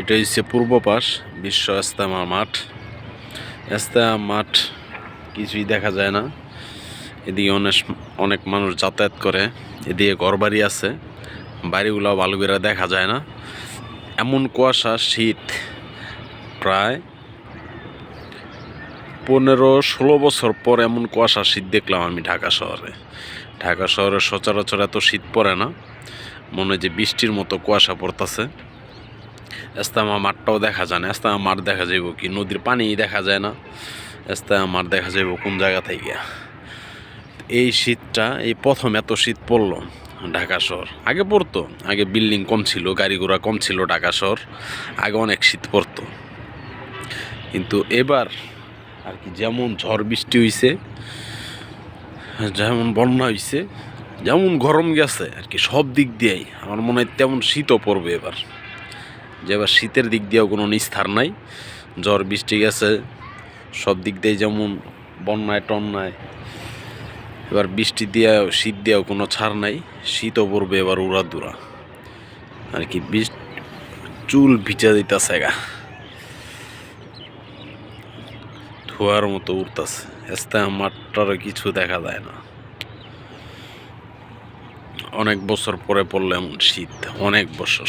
এটা হচ্ছে পূর্ব পাশ, বিশ্ব ইস্তেমা মাঠ। ইস্তেমা মাঠ কিছুই দেখা যায় না। এদিকে অনেক অনেক মানুষ যাতায়াত করে, এদিকে ঘরবাড়ি আছে। বাড়িগুলো ভালো করে দেখা যায় না। এমন কুয়াশা, শীত প্রায় পনেরো ষোলো বছর পর এমন কুয়াশা, শীত দেখলাম আমি ঢাকা শহরে। ঢাকা শহরে সচরাচর এত শীত পড়ে না। মনে হয় যে বৃষ্টির মতো কুয়াশা পড়তেছে। এস্তামা মাঠটাও দেখা যায় না। এস্তামা মাঠ দেখা যাইব কি? নদীর পানি দেখা যায় না। এস্তামা মাঠ দেখা যাইব কোন জায়গা থেকে? এই শীতটা, এই প্রথম এত শীত পড়ল ঢাকা শহর। আগে পড়তো, আগে বিল্ডিং কম ছিল, গাড়ি ঘোড়া কম ছিল ঢাকা শহর। আগে অনেক শীত পড়তো। কিন্তু এবার আর কি যেমন ঝড় বৃষ্টি হইছে, যেমন বন্যা হইছে, যেমন গরম গেছে, আর কি সব দিক দিয়েই আমার মনে হয় তেমন শীতও পড়বে এবার। যে এবার শীতের দিক দিয়েও কোনো নিস্তার নাই। ঝড়, বৃষ্টি গেছে, সব দিক দিয়ে যেমন বন্যায়, টন্যায়, এবার বৃষ্টি দিয়ে শীত দিয়েও কোনো ছাড় নাই, শীতও পড়বে এবার উড়া দুরা আর কি চুল ভিজা দিতেছে গা। ধোয়ার মতো উঠতেছে এস্তে মাঠটার কিছু দেখা যায় না। অনেক বছর পরে পড়লে এমন শীত, অনেক বছর।